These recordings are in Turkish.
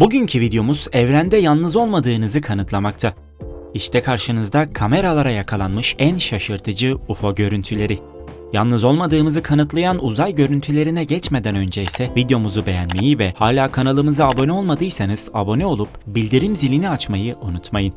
Bugünkü videomuz evrende yalnız olmadığınızı kanıtlamakta. İşte karşınızda kameralara yakalanmış en şaşırtıcı UFO görüntüleri. Yalnız olmadığımızı kanıtlayan uzay görüntülerine geçmeden önce ise videomuzu beğenmeyi ve hala kanalımıza abone olmadıysanız abone olup bildirim zilini açmayı unutmayın.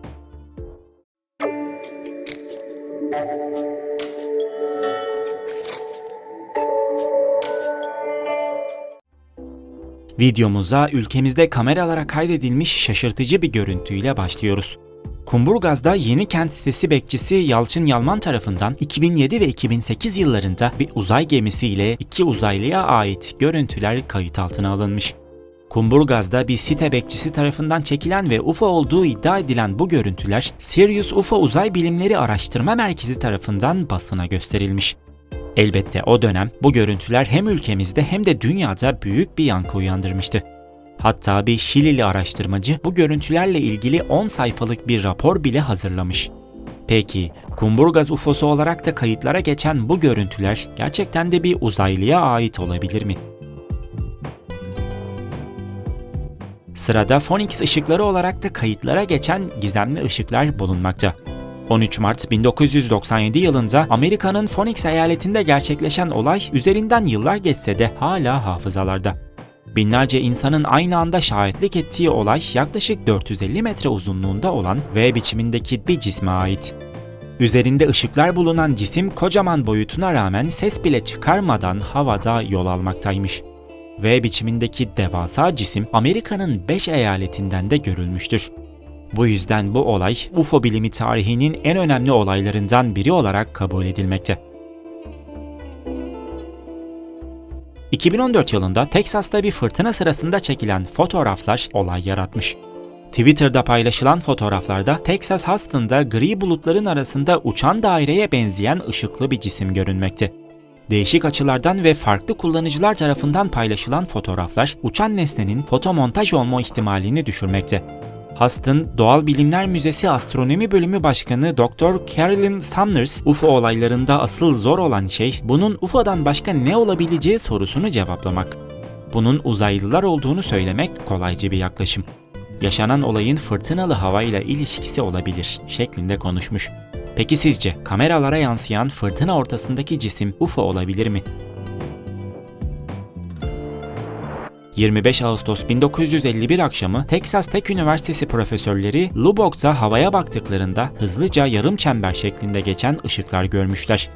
Videomuza ülkemizde kameralara kaydedilmiş şaşırtıcı bir görüntüyle başlıyoruz. Kumburgaz'da Yeni Kent sitesi bekçisi Yalçın Yalman tarafından 2007 ve 2008 yıllarında bir uzay gemisiyle iki uzaylıya ait görüntüler kayıt altına alınmış. Kumburgaz'da bir site bekçisi tarafından çekilen ve UFO olduğu iddia edilen bu görüntüler Sirius UFO Uzay Bilimleri Araştırma Merkezi tarafından basına gösterilmiş. Elbette o dönem bu görüntüler hem ülkemizde hem de dünyada büyük bir yankı uyandırmıştı. Hatta bir Şilili araştırmacı bu görüntülerle ilgili 10 sayfalık bir rapor bile hazırlamış. Peki, Kumburgaz UFO'su olarak da kayıtlara geçen bu görüntüler gerçekten de bir uzaylıya ait olabilir mi? Sırada Phoenix ışıkları olarak da kayıtlara geçen gizemli ışıklar bulunmakta. 13 Mart 1997 yılında Amerika'nın Phoenix eyaletinde gerçekleşen olay üzerinden yıllar geçse de hala hafızalarda. Binlerce insanın aynı anda şahitlik ettiği olay yaklaşık 450 metre uzunluğunda olan V biçimindeki bir cisme ait. Üzerinde ışıklar bulunan cisim kocaman boyutuna rağmen ses bile çıkarmadan havada yol almaktaymış. V biçimindeki devasa cisim Amerika'nın 5 eyaletinden de görülmüştür. Bu yüzden bu olay UFO bilimi tarihinin en önemli olaylarından biri olarak kabul edilmekte. 2014 yılında Teksas'ta bir fırtına sırasında çekilen fotoğraflar olay yaratmış. Twitter'da paylaşılan fotoğraflarda Texas Houston'da gri bulutların arasında uçan daireye benzeyen ışıklı bir cisim görünmekte. Değişik açılardan ve farklı kullanıcılar tarafından paylaşılan fotoğraflar uçan nesnenin fotomontaj olma ihtimalini düşürmekte. Huston Doğal Bilimler Müzesi Astronomi Bölümü Başkanı Dr. Carolyn Summers, UFO olaylarında asıl zor olan şey bunun UFO'dan başka ne olabileceği sorusunu cevaplamak. Bunun uzaylılar olduğunu söylemek kolayca bir yaklaşım. Yaşanan olayın fırtınalı havayla ilişkisi olabilir şeklinde konuşmuş. Peki sizce kameralara yansıyan fırtına ortasındaki cisim UFO olabilir mi? 25 Ağustos 1951 akşamı Texas Tech Üniversitesi profesörleri Lubbock'ta havaya baktıklarında hızlıca yarım çember şeklinde geçen ışıklar görmüşler.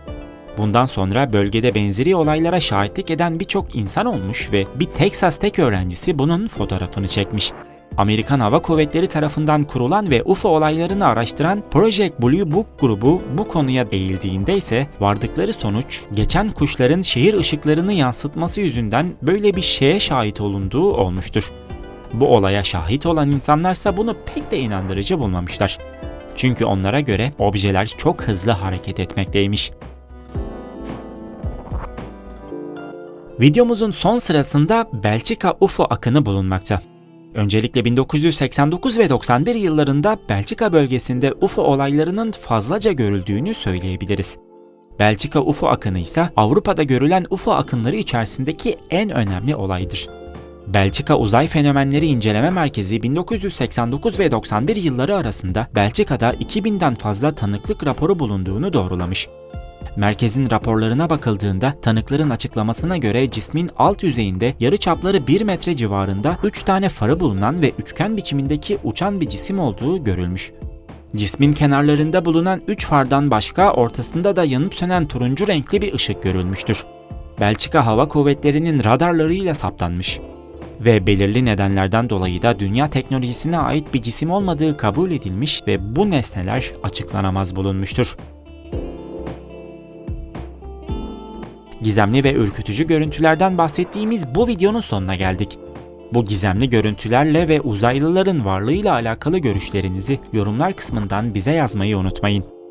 Bundan sonra bölgede benzeri olaylara şahitlik eden birçok insan olmuş ve bir Texas Tech öğrencisi bunun fotoğrafını çekmiş. Amerikan Hava Kuvvetleri tarafından kurulan ve UFO olaylarını araştıran Project Blue Book grubu bu konuya eğildiğinde ise vardıkları sonuç geçen kuşların şehir ışıklarını yansıtması yüzünden böyle bir şeye şahit olunduğu olmuştur. Bu olaya şahit olan insanlarsa bunu pek de inandırıcı bulmamışlar. Çünkü onlara göre objeler çok hızlı hareket etmekteymiş. Videomuzun son sırasında Belçika UFO akını bulunmakta. Öncelikle 1989 ve 91 yıllarında Belçika bölgesinde UFO olaylarının fazlaca görüldüğünü söyleyebiliriz. Belçika UFO akını ise Avrupa'da görülen UFO akınları içerisindeki en önemli olaydır. Belçika Uzay Fenomenleri İnceleme Merkezi 1989 ve 91 yılları arasında Belçika'da 2000'den fazla tanıklık raporu bulunduğunu doğrulamış. Merkezin raporlarına bakıldığında tanıkların açıklamasına göre cismin alt yüzeyinde yarı çapları 1 metre civarında 3 tane farı bulunan ve üçgen biçimindeki uçan bir cisim olduğu görülmüş. Cismin kenarlarında bulunan 3 fardan başka ortasında da yanıp sönen turuncu renkli bir ışık görülmüştür. Belçika Hava Kuvvetleri'nin radarlarıyla saptanmış ve belirli nedenlerden dolayı da dünya teknolojisine ait bir cisim olmadığı kabul edilmiş ve bu nesneler açıklanamaz bulunmuştur. Gizemli ve ürkütücü görüntülerden bahsettiğimiz bu videonun sonuna geldik. Bu gizemli görüntülerle ve uzaylıların varlığıyla alakalı görüşlerinizi yorumlar kısmından bize yazmayı unutmayın.